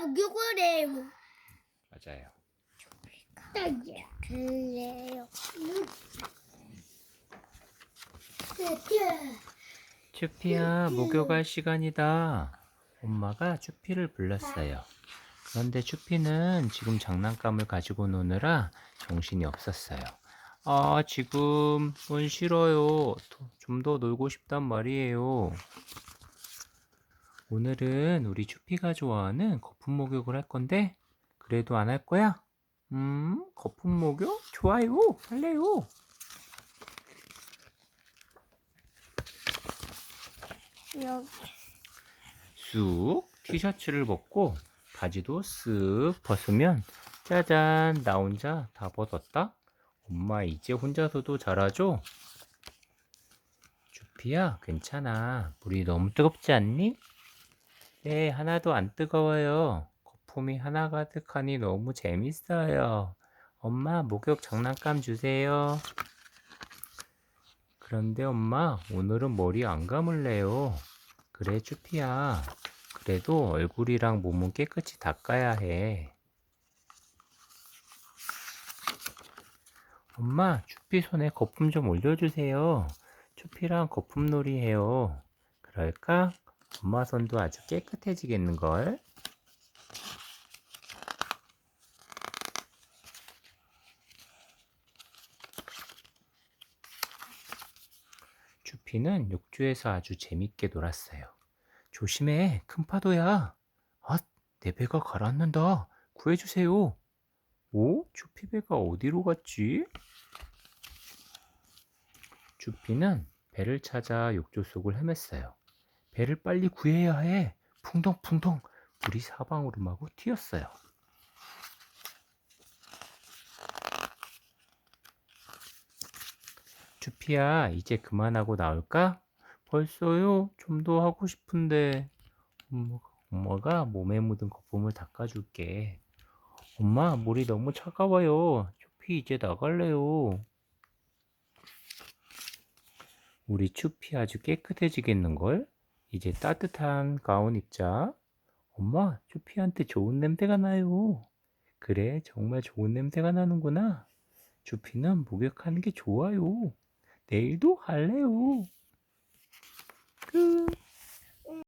목욕을 해요. 맞아요. 그래요. 쭈피야, 목욕할 시간이다. 엄마가 쭈피를 불렀어요. 그런데 쭈피는 지금 장난감을 가지고 노느라 정신이 없었어요. 아, 지금 넌 싫어요. 좀 더 놀고 싶단 말이에요. 오늘은 우리 쭈피가 좋아하는 거품 목욕을 할 건데, 그래도 안 할 거야? 음, 거품 목욕? 좋아요. 할래요. 여기 쑥 티셔츠를 벗고 바지도 쓱 벗으면 짜잔 나 혼자 다 벗었다 엄마 이제 혼자서도 잘하죠? 주피야 괜찮아 물이 너무 뜨겁지 않니? 네 하나도 안 뜨거워요 거품이 하나 가득하니 너무 재밌어요 엄마 목욕 장난감 주세요 그런데 엄마 오늘은 머리 안 감을래요 그래, 쭈피야. 그래도 얼굴이랑 몸은 깨끗이 닦아야 해. 엄마, 쭈피 손에 거품 좀 올려주세요. 쭈피랑 거품놀이 해요. 그럴까? 엄마 손도 아주 깨끗해지겠는걸? 주피는 욕조에서 아주 재밌게 놀았어요. 조심해, 큰 파도야. 아, 내 배가 가라앉는다. 구해주세요. 오, 주피 배가 어디로 갔지? 주피는 배를 찾아 욕조 속을 헤맸어요. 배를 빨리 구해야 해. 풍덩풍덩 물이 사방으로 마구 튀었어요. 주피야, 이제 그만하고 나올까? 벌써요? 좀 더 하고 싶은데. 엄마, 엄마가 몸에 묻은 거품을 닦아줄게. 엄마, 물이 너무 차가워요. 추피 이제 나갈래요. 우리 추피 아주 깨끗해지겠는걸? 이제 따뜻한 가운 입자. 엄마, 추피한테 좋은 냄새가 나요. 그래, 정말 좋은 냄새가 나는구나. 주피는 목욕하는 게 좋아요. 내일도 할래요. 끝.